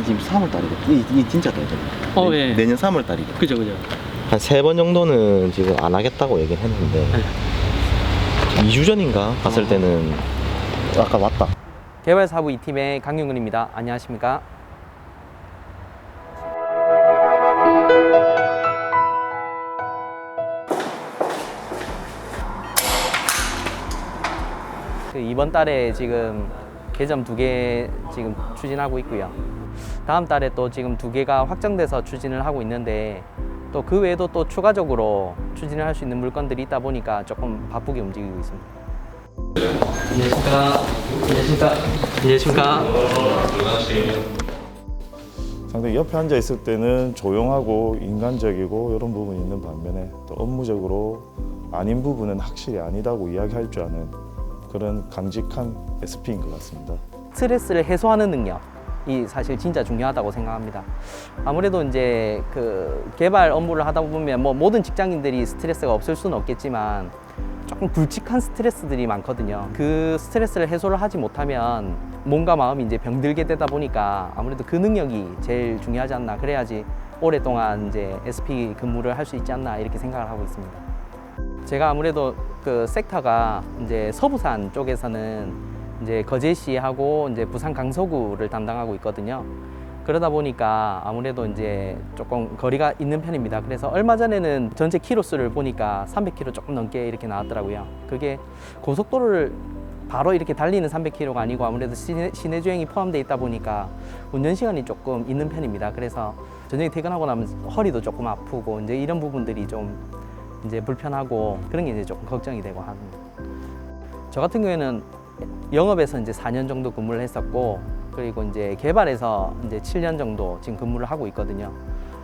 이 지금 3월 달이거든. 이, 이 진짜 떨어져. 어, 예. 내년 3월 달이거든. 그죠 그죠. 한 세 번 정도는 지금 안 하겠다고 얘기를 했는데 네. 2주 전인가 갔을 어. 때는 아까 왔다. 개발 사부 2팀의 강윤근입니다. 안녕하십니까? 그 이번 달에 지금 개점 두 개 지금 추진하고 있고요. 다음 달에 또 지금 두 개가 확정돼서 추진을 하고 있는데 또 그 외에도 또 추가적으로 추진을 할 수 있는 물건들이 있다 보니까 조금 바쁘게 움직이고 있습니다. 안녕하십니까. 안녕하십니까. 안녕하십니까. 상당히 옆에 앉아 있을 때는 조용하고 인간적이고 이런 부분이 있는 반면에 또 업무적으로 아닌 부분은 확실히 아니다고 이야기할 줄 아는 그런 강직한 SP인 것 같습니다. 스트레스를 해소하는 능력 이 사실 진짜 중요하다고 생각합니다. 아무래도 이제 그 개발 업무를 하다 보면 뭐 모든 직장인들이 스트레스가 없을 수는 없겠지만 조금 굵직한 스트레스들이 많거든요. 그 스트레스를 해소를 하지 못하면 몸과 마음이 이제 병들게 되다 보니까 아무래도 그 능력이 제일 중요하지 않나. 그래야지 오랫동안 이제 SP 근무를 할 수 있지 않나 이렇게 생각을 하고 있습니다. 제가 아무래도 그 섹터가 이제 서부산 쪽에서는 이제 거제시하고 이제 부산 강서구를 담당하고 있거든요. 그러다 보니까 아무래도 이제 조금 거리가 있는 편입니다. 그래서 얼마 전에는 전체 키로 수를 보니까 300km 조금 넘게 이렇게 나왔더라고요. 그게 고속도로를 바로 이렇게 달리는 300km가 아니고 아무래도 시내, 시내 주행이 포함되어 있다 보니까 운전 시간이 조금 있는 편입니다. 그래서 저녁에 퇴근하고 나면 허리도 조금 아프고 이제 이런 부분들이 좀 이제 불편하고 그런 게 이제 조금 걱정이 되고 합니다. 저 같은 경우에는 영업에서 이제 4년 정도 근무를 했었고 그리고 이제 개발에서 이제 7년 정도 지금 근무를 하고 있거든요.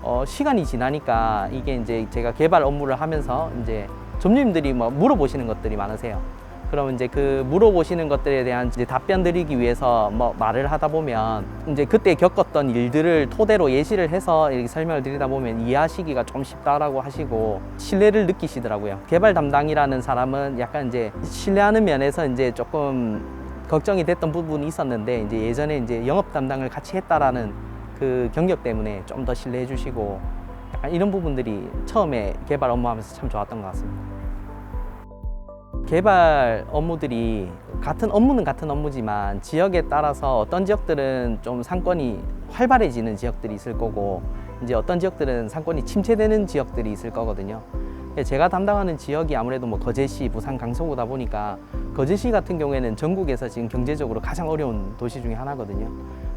어, 시간이 지나니까 이게 이제 제가 개발 업무를 하면서 이제 점주님들이 뭐 물어보시는 것들이 많으세요. 그러면 이제 그 물어보시는 것들에 대한 이제 답변 드리기 위해서 뭐 말을 하다 보면 이제 그때 겪었던 일들을 토대로 예시를 해서 이렇게 설명을 드리다 보면 이해하시기가 좀 쉽다라고 하시고 신뢰를 느끼시더라고요. 개발 담당이라는 사람은 약간 이제 신뢰하는 면에서 이제 조금 걱정이 됐던 부분이 있었는데 이제 예전에 이제 영업 담당을 같이 했다라는 그 경력 때문에 좀 더 신뢰해 주시고 약간 이런 부분들이 처음에 개발 업무하면서 참 좋았던 것 같습니다. 개발 업무들이 같은 업무는 같은 업무지만 지역에 따라서 어떤 지역들은 좀 상권이 활발해지는 지역들이 있을 거고 이제 어떤 지역들은 상권이 침체되는 지역들이 있을 거거든요. 제가 담당하는 지역이 아무래도 뭐 거제시, 부산, 강서구다 보니까 거제시 같은 경우에는 전국에서 지금 경제적으로 가장 어려운 도시 중에 하나거든요.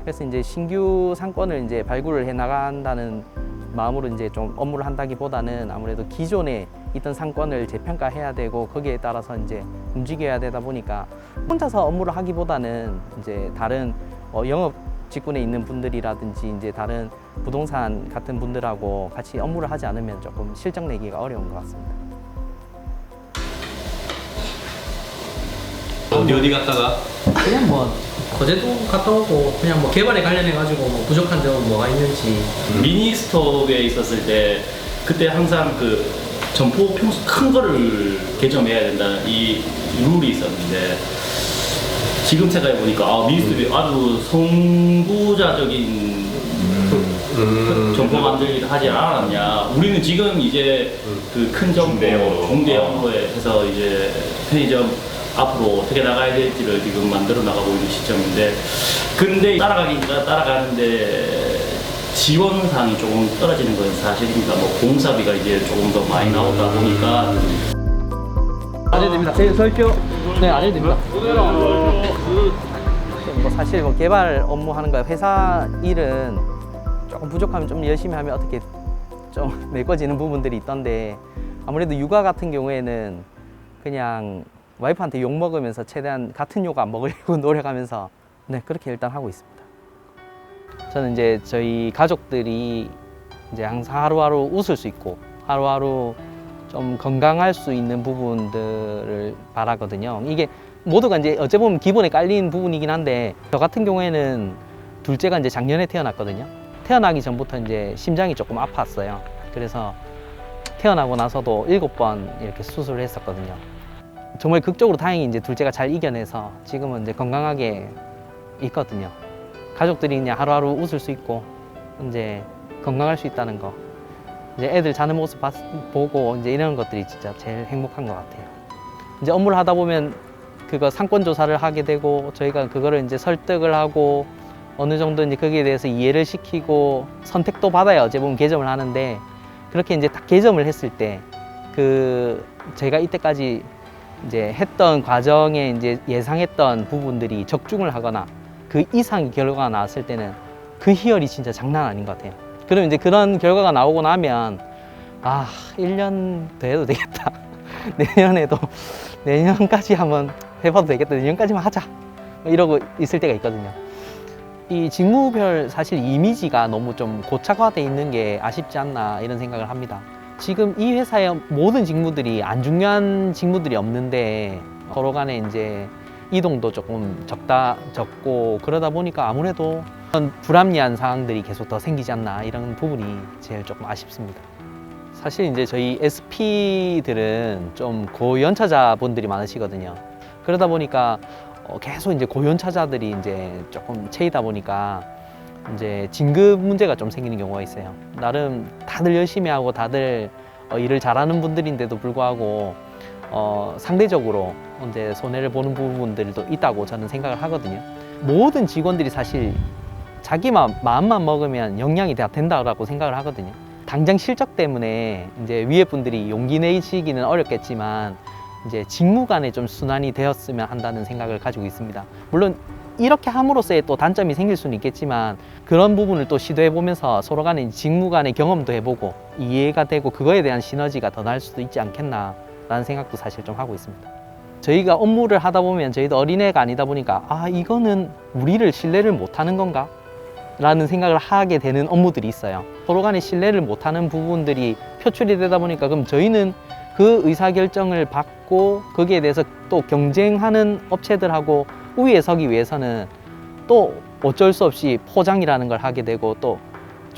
그래서 이제 신규 상권을 이제 발굴을 해 나간다는 마음으로 이제 좀 업무를 한다기보다는 아무래도 기존에 있던 상권을 재평가해야 되고 거기에 따라서 이제 움직여야 되다 보니까 혼자서 업무를 하기보다는 이제 다른 어, 영업 직군에 있는 분들이라든지 이제 다른 부동산 같은 분들하고 같이 업무를 하지 않으면 조금 실적 내기가 어려운 것 같습니다. 어디 어디 갔다가 그냥 뭐 거제도 갔다 오고 그냥 뭐 개발에 관련해 가지고 뭐 부족한 점은 뭐가 있는지. 미니 스톱에 있었을 때 그때 항상 그 점포 평수 큰 거를 개점해야 된다는 이 룰이 있었는데 지금 생각해 보니까 아 미니 스톱이 아주 선구자적인 그 점포 만들기를 하지 않았냐. 우리는 지금 이제 그 큰 점포 중대형으로 해서 이제 편의점 앞으로 어떻게 나가야 될지를 지금 만들어 나가고 있는 시점인데 근데 따라가기가 따라가는데 지원상이 조금 떨어지는 건 사실입니다. 뭐 공사비가 이제 조금 더 많이 나오다 보니까 안 해도 됩니다. 네, 설교. 네, 안 해도 됩니다. 뭐 사실 뭐 개발 업무 하는 거 회사 일은 조금 부족하면 좀 열심히 하면 어떻게 좀 메꿔지는 부분들이 있던데 아무래도 육아 같은 경우에는 그냥 와이프한테 욕 먹으면서 최대한 같은 욕 안 먹으려고 노력하면서 네 그렇게 일단 하고 있습니다. 저는 이제 저희 가족들이 이제 항상 하루하루 웃을 수 있고 하루하루 좀 건강할 수 있는 부분들을 바라거든요. 이게 모두가 이제 어째 보면 기본에 깔린 부분이긴 한데 저 같은 경우에는 둘째가 이제 작년에 태어났거든요. 태어나기 전부터 이제 심장이 조금 아팠어요. 그래서 태어나고 나서도 일곱 번 이렇게 수술을 했었거든요. 정말 극적으로 다행히 이제 둘째가 잘 이겨내서 지금은 이제 건강하게 있거든요. 가족들이 그냥 하루하루 웃을 수 있고 이제 건강할 수 있다는 거 이제 애들 자는 모습 봤, 보고 이제 이런 것들이 진짜 제일 행복한 것 같아요. 이제 업무를 하다 보면 그거 상권 조사를 하게 되고 저희가 그거를 이제 설득을 하고 어느 정도 이제 거기에 대해서 이해를 시키고 선택도 받아야 어제 보면 개점을 하는데 그렇게 이제 딱 개점을 했을 때 그 제가 이때까지 이제 했던 과정에 이제 예상했던 부분들이 적중을 하거나 그 이상의 결과가 나왔을 때는 그 희열이 진짜 장난 아닌 것 같아요. 그럼 이제 그런 결과가 나오고 나면 아, 1년 더 해도 되겠다. 내년에도 내년까지 한번 해봐도 되겠다. 내년까지만 하자. 이러고 있을 때가 있거든요. 이 직무별 사실 이미지가 너무 좀 고착화돼 있는 게 아쉽지 않나 이런 생각을 합니다. 지금 이 회사의 모든 직무들이 안 중요한 직무들이 없는데 서로 간에 이제 이동도 조금 적다 적고 그러다 보니까 아무래도 불합리한 상황들이 계속 더 생기지 않나 이런 부분이 제일 조금 아쉽습니다. 사실 이제 저희 SP들은 좀 고연차자분들이 많으시거든요. 그러다 보니까 어, 계속 이제 고연차자들이 이제 조금 채이다 보니까 이제 진급 문제가 좀 생기는 경우가 있어요. 나름 다들 열심히 하고 다들 어, 일을 잘하는 분들인데도 불구하고 어, 상대적으로 이제 손해를 보는 부분들도 있다고 저는 생각을 하거든요. 모든 직원들이 사실 자기만 마음만 먹으면 역량이 다 된다라고 생각을 하거든요. 당장 실적 때문에 이제 위에 분들이 용기 내시기는 어렵겠지만 이제 직무 간에 좀 순환이 되었으면 한다는 생각을 가지고 있습니다. 물론 이렇게 함으로써의 또 단점이 생길 수는 있겠지만 그런 부분을 또 시도해 보면서 서로 간에 직무 간의 경험도 해보고 이해가 되고 그거에 대한 시너지가 더 날 수도 있지 않겠나라는 생각도 사실 좀 하고 있습니다. 저희가 업무를 하다 보면 저희도 어린애가 아니다 보니까 아 이거는 우리를 신뢰를 못하는 건가? 라는 생각을 하게 되는 업무들이 있어요. 서로 간에 신뢰를 못하는 부분들이 표출이 되다 보니까 그럼 저희는 그 의사결정을 받고 거기에 대해서 또 경쟁하는 업체들하고 우위에 서기 위해서는 또 어쩔 수 없이 포장이라는 걸 하게 되고 또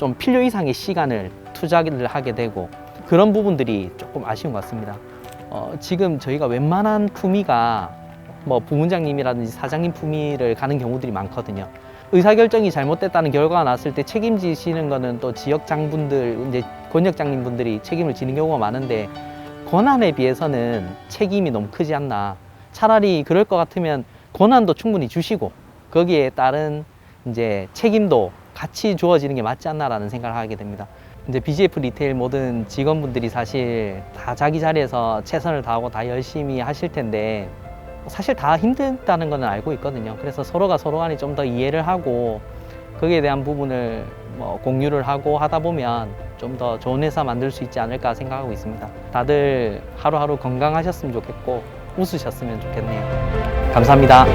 좀 필요 이상의 시간을 투자를 하게 되고 그런 부분들이 조금 아쉬운 것 같습니다. 어, 지금 저희가 웬만한 품위가 뭐 부문장님이라든지 사장님 품위를 가는 경우들이 많거든요. 의사결정이 잘못됐다는 결과가 났을 때 책임지시는 거는 또 지역 장분들, 이제 권역장님 분들이 책임을 지는 경우가 많은데 권한에 비해서는 책임이 너무 크지 않나. 차라리 그럴 것 같으면 권한도 충분히 주시고 거기에 따른 이제 책임도 같이 주어지는 게 맞지 않나라는 생각을 하게 됩니다. 이제 BGF 리테일 모든 직원분들이 사실 다 자기 자리에서 최선을 다하고 다 열심히 하실 텐데 사실 다 힘들다는 거는 알고 있거든요. 그래서 서로가 서로 간에 좀 더 이해를 하고 거기에 대한 부분을 뭐 공유를 하고 하다 보면 좀 더 좋은 회사 만들 수 있지 않을까 생각하고 있습니다. 다들 하루하루 건강하셨으면 좋겠고 웃으셨으면 좋겠네요. 감사합니다.